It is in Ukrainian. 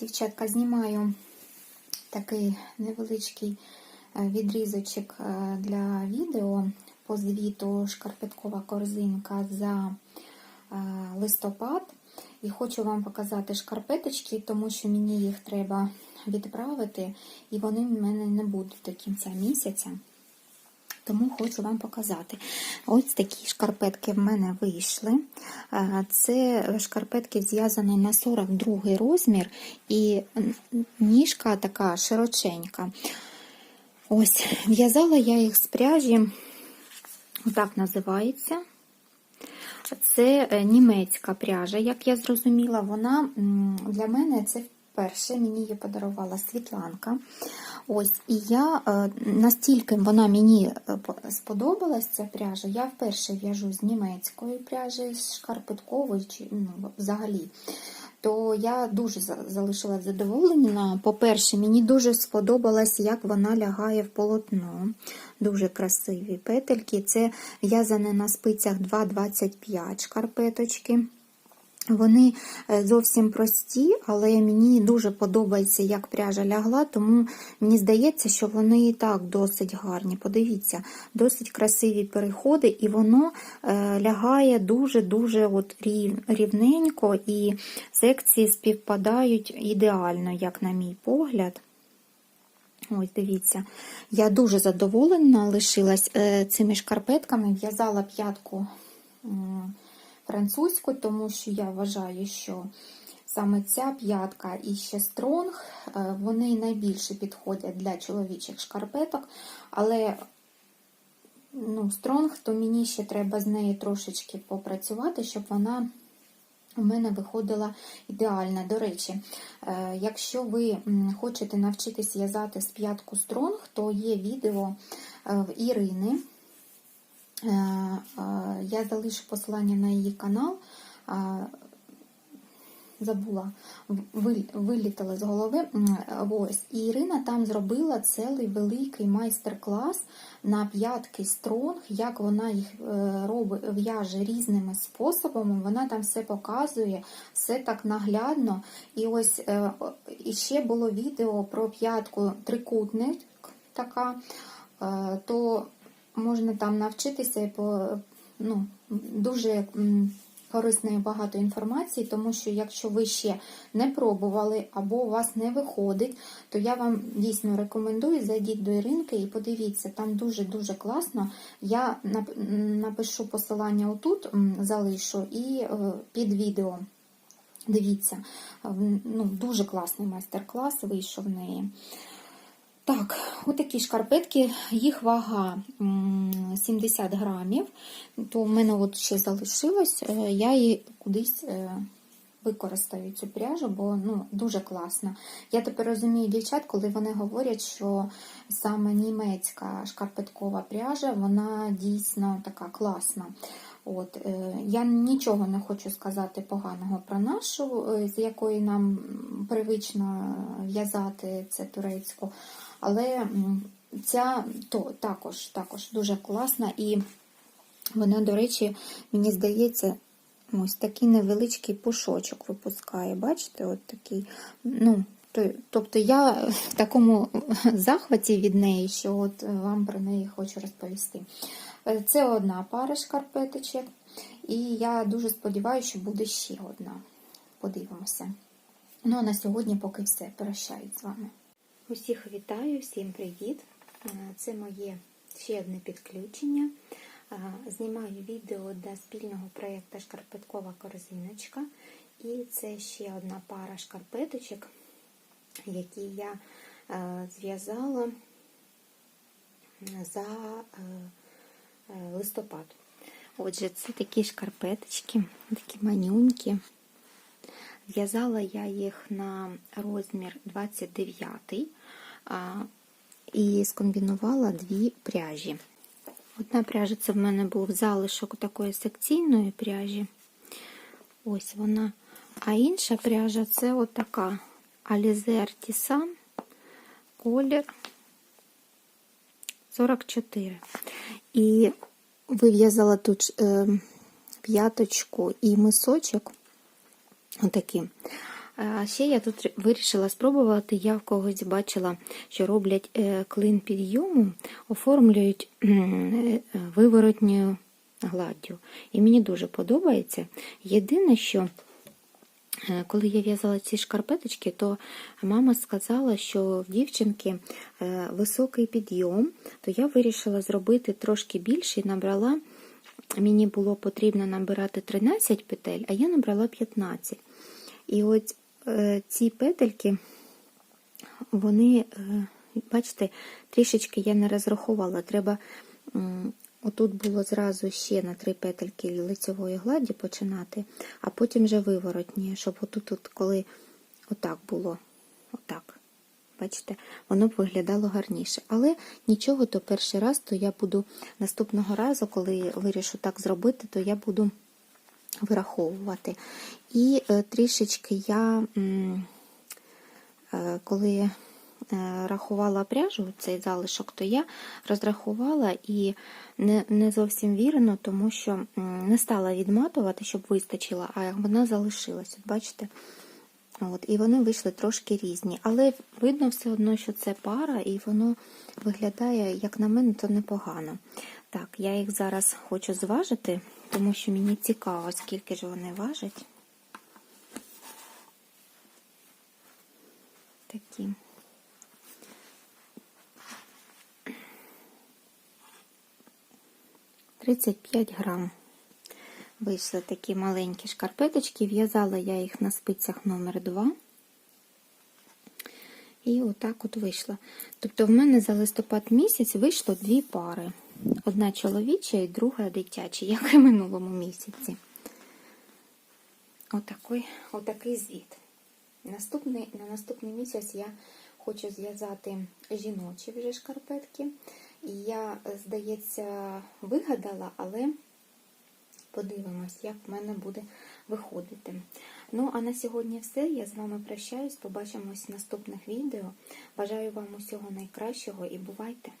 дівчатка, знімаю такий невеличкий е, відрізочок е, для відео по звіту шкарпеткова корзинка за е, листопад. І хочу вам показати шкарпеточки, тому що мені їх треба відправити, і вони в мене не будуть до кінця місяця. Тому хочу вам показати. Ось такі шкарпетки в мене вийшли. Це шкарпетки зв'язані на 42 розмір, і ніжка така широченька. Ось, в'язала я їх з пряжі, так називається. Це е, німецька пряжа, як я зрозуміла, вона для мене це вперше мені її подарувала Світланка. Ось, І я е, настільки вона мені сподобалась, ця пряжа, я вперше в'яжу з німецької пряжі, з шкарпеткової, чи ну, взагалі. То я дуже залишилася задоволена. По-перше, мені дуже сподобалось, як вона лягає в полотно. Дуже красиві петельки. Це в'язане на спицях 2,25 шкарпеточки. Вони зовсім прості, але мені дуже подобається, як пряжа лягла, тому мені здається, що вони і так досить гарні. Подивіться, досить красиві переходи, і воно лягає дуже-дуже рівненько, і секції співпадають ідеально, як на мій погляд. Ось, дивіться, я дуже задоволена лишилась цими шкарпетками, в'язала п'ятку французьку, тому що я вважаю, що саме ця п'ятка і ще стронг, вони найбільше підходять для чоловічих шкарпеток, але ну, стронг, то мені ще треба з нею трошечки попрацювати, щоб вона у мене виходила ідеально. До речі, якщо ви хочете навчитись в'язати з п'ятку стронг, то є відео в Ірини. Я залишу посилання на її канал. Забула, вилітала з голови. Ось. І Ірина там зробила цілий великий майстер-клас на п'ятки стронг, як вона їх в'яже різними способами. Вона там все показує, все так наглядно. І ось ще було відео про п'ятку трикутник така, то можна там навчитися і по ну, дуже корисно і багато інформації, тому що якщо ви ще не пробували або у вас не виходить, то я вам дійсно рекомендую, зайдіть до Іринки і подивіться, там дуже-дуже класно. Я напишу посилання отут, залишу і під відео. Дивіться, ну, дуже класний майстер-клас вийшов в неї. Так, отакі шкарпетки, їх вага 70 грамів, то в мене от ще залишилось, я її кудись використаю цю пряжу, бо ну, дуже класна. Я тепер розумію дівчат, коли вони говорять, що саме німецька шкарпеткова пряжа, вона дійсно така класна. От, Я нічого не хочу сказати поганого про нашу, з якої нам привично в'язати це турецьку. Але ця то також також дуже класна, і вона, до речі, мені здається, ось такий невеличкий пушочок випускає. Бачите, от такий. ну, Тобто я в такому захваті від неї, що от вам про неї хочу розповісти. Це одна пара шкарпеточок, і я дуже сподіваюся, що буде ще одна. Подивимося. Ну, а на сьогодні поки все. Прощаюсь з вами. Усіх вітаю, всім привіт! Це моє ще одне підключення. Знімаю відео для спільного проєкту Шкарпеткова корзиночка. І це ще одна пара шкарпеточок, які я зв'язала за листопад. Отже, це такі шкарпеточки, такі манюнькі. В'язала я їх на розмір 29 і скомбінувала дві пряжі. Одна пряжа це в мене був залишок такої секційної пряжі. Ось вона. А інша пряжа це отака Alizer колір 44. І вив'язала тут е, п'яточку і мисочок. Отакі. А ще я тут вирішила спробувати. Я в когось бачила, що роблять е, клин підйому, оформлюють е, виворотньою гладдю. І мені дуже подобається. Єдине, що е, коли я в'язала ці шкарпеточки, то мама сказала, що в дівчинки е, високий підйом, то я вирішила зробити трошки більше і набрала. Мені було потрібно набирати 13 петель, а я набрала 15. І от е, ці петельки, вони, е, бачите, трішечки я не розрахувала. Треба, отут було зразу ще на три петельки лицевої гладі починати, а потім вже виворотні, щоб отут, от, коли отак було, отак. Бачите, воно б виглядало гарніше. Але нічого, то перший раз, то я буду наступного разу, коли вирішу так зробити, то я буду вираховувати. І е, трішечки я, е, коли е, рахувала пряжу, цей залишок, то я розрахувала і не, не зовсім вірно, тому що не стала відматувати, щоб вистачила, а вона залишилась. От бачите? От, і вони вийшли трошки різні. Але видно все одно, що це пара, і воно виглядає, як на мене, то непогано. Так, я їх зараз хочу зважити, тому що мені цікаво, скільки ж вони важать. Такі. Тридцять п'ять грам. Вийшли такі маленькі шкарпеточки, в'язала я їх на спицях номер 2 І отак от вийшло. Тобто в мене за листопад місяць вийшло дві пари. Одна чоловіча і друга дитяча, як і минулому місяці. Отакий, отакий звіт. Наступний, на наступний місяць я хочу зв'язати жіночі вже шкарпетки. І я, здається, вигадала, але Подивимось, як в мене буде виходити. Ну, а на сьогодні все. Я з вами прощаюсь. Побачимось в наступних відео. Бажаю вам усього найкращого і бувайте!